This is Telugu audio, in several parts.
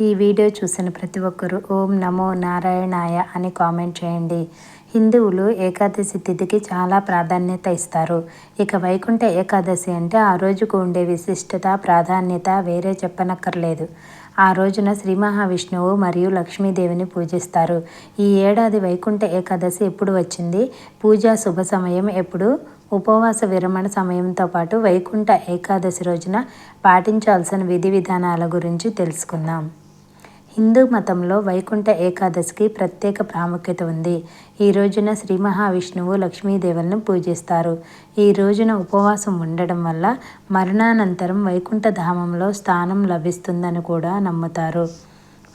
ఈ వీడియో చూసిన ప్రతి ఒక్కరూ ఓం నమో నారాయణాయ అని కామెంట్ చేయండి. హిందువులు ఏకాదశి తిథికి చాలా ప్రాధాన్యత ఇస్తారు. ఇక వైకుంఠ ఏకాదశి అంటే ఆ రోజుకు ఉండే విశిష్టత ప్రాధాన్యత వేరే చెప్పనక్కర్లేదు. ఆ రోజున శ్రీ మహావిష్ణువు మరియు లక్ష్మీదేవిని పూజిస్తారు. ఈ ఏడాది వైకుంఠ ఏకాదశి ఎప్పుడు వచ్చింది? పూజా శుభ సమయం ఎప్పుడు? ఉపవాస విరమణ సమయంతో పాటు వైకుంఠ ఏకాదశి రోజున పాటించాల్సిన విధి విధానాల గురించి తెలుసుకుందాం. హిందూ మతంలో వైకుంఠ ఏకాదశికి ప్రత్యేక ప్రాముఖ్యత ఉంది. ఈ రోజున శ్రీ మహావిష్ణువు లక్ష్మీదేవులను పూజిస్తారు. ఈ రోజున ఉపవాసం ఉండడం వల్ల మరణానంతరం వైకుంఠ ధామంలో స్థానం లభిస్తుందని కూడా నమ్ముతారు.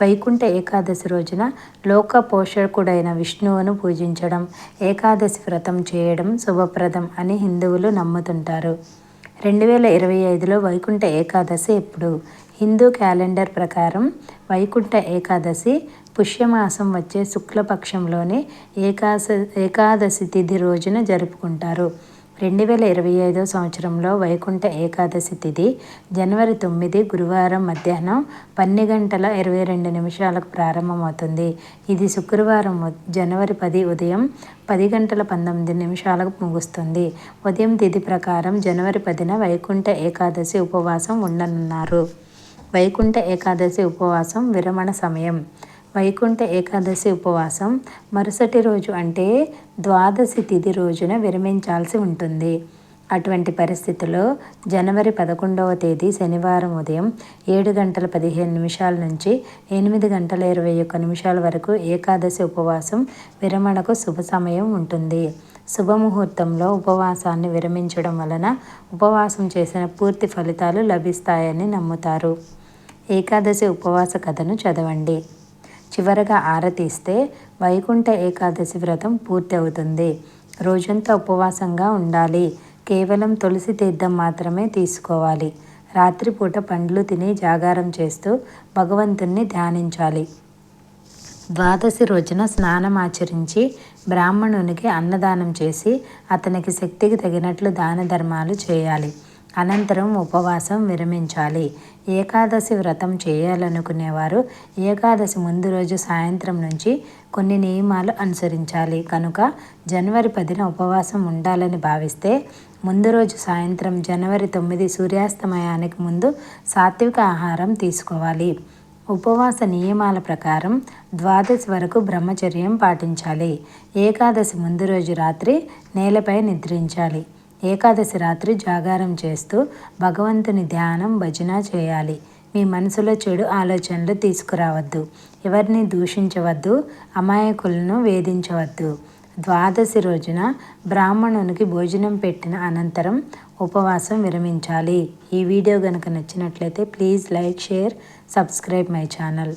వైకుంఠ ఏకాదశి రోజున లోక పోషకుడైన విష్ణువును పూజించడం ఏకాదశి వ్రతం చేయడం శుభప్రదం అని హిందువులు నమ్ముతుంటారు. రెండు వేల ఇరవై ఐదులో వైకుంఠ ఏకాదశి ఎప్పుడు? హిందూ క్యాలెండర్ ప్రకారం వైకుంఠ ఏకాదశి పుష్యమాసం వచ్చే శుక్లపక్షంలోని ఏకాశ ఏకాదశి తిథి రోజున జరుపుకుంటారు. రెండు వేల ఇరవై ఐదో సంవత్సరంలో వైకుంఠ ఏకాదశి తిథి జనవరి తొమ్మిది గురువారం మధ్యాహ్నం పన్నె గంటల ఇరవై రెండు నిమిషాలకు ప్రారంభమవుతుంది. ఇది శుక్రవారం జనవరి పది ఉదయం పది గంటల పంతొమ్మిది నిమిషాలకు ముగుస్తుంది. ఉదయం తిథి ప్రకారం జనవరి పదిన వైకుంఠ ఏకాదశి ఉపవాసం ఉండనున్నారు. వైకుంఠ ఏకాదశి ఉపవాసం విరమణ సమయం. వైకుంఠ ఏకాదశి ఉపవాసం మరుసటి రోజు అంటే ద్వాదశి తిథి రోజున విరమించాల్సి ఉంటుంది. అటువంటి పరిస్థితుల్లో జనవరి పదకొండవ తేదీ శనివారం ఉదయం ఏడు గంటల పదిహేను నిమిషాల నుంచి ఎనిమిది గంటల ఇరవై ఒక్క నిమిషాల వరకు ఏకాదశి ఉపవాసం విరమణకు శుభ సమయం ఉంటుంది. శుభముహూర్తంలో ఉపవాసాన్ని విరమించడం వలన ఉపవాసం చేసిన పూర్తి ఫలితాలు లభిస్తాయని నమ్ముతారు. ఏకాదశి ఉపవాస కథను చదవండి. చివరగా ఆరతీస్తే వైకుంఠ ఏకాదశి వ్రతం పూర్తి అవుతుంది రోజంతా ఉపవాసంగా ఉండాలి. కేవలం తులసి తీర్థం మాత్రమే తీసుకోవాలి. రాత్రిపూట పండ్లు తిని జాగారం చేస్తూ భగవంతుణ్ణి ధ్యానించాలి. ద్వాదశి రోజున స్నానం ఆచరించి బ్రాహ్మణునికి అన్నదానం చేసి అతనికి శక్తికి తగినట్లు దాన ధర్మాలు చేయాలి. అనంతరం ఉపవాసం విరమించాలి. ఏకాదశి వ్రతం చేయాలనుకునేవారు ఏకాదశి ముందు రోజు సాయంత్రం నుంచి కొన్ని నియమాలు అనుసరించాలి. కనుక జనవరి పదిన ఉపవాసం ఉండాలని భావిస్తే ముందు రోజు సాయంత్రం జనవరి తొమ్మిది సూర్యాస్తమయానికి ముందు సాత్విక ఆహారం తీసుకోవాలి. ఉపవాస నియమాల ప్రకారం ద్వాదశి వరకు బ్రహ్మచర్యం పాటించాలి. ఏకాదశి ముందు రోజు రాత్రి నేలపై నిద్రించాలి. ఏకాదశి రాత్రి జాగారం చేస్తూ భగవంతుని ధ్యానం భజన చేయాలి. మీ మనసులో చెడు ఆలోచనలు తీసుకురావద్దు. ఎవరిని దూషించవద్దు. అమాయకులను వేధించవద్దు. ద్వాదశి రోజున బ్రాహ్మణునికి భోజనం పెట్టిన అనంతరం ఉపవాసం విరమించాలి. ఈ వీడియో కనుక నచ్చినట్లయితే please like share subscribe my channel.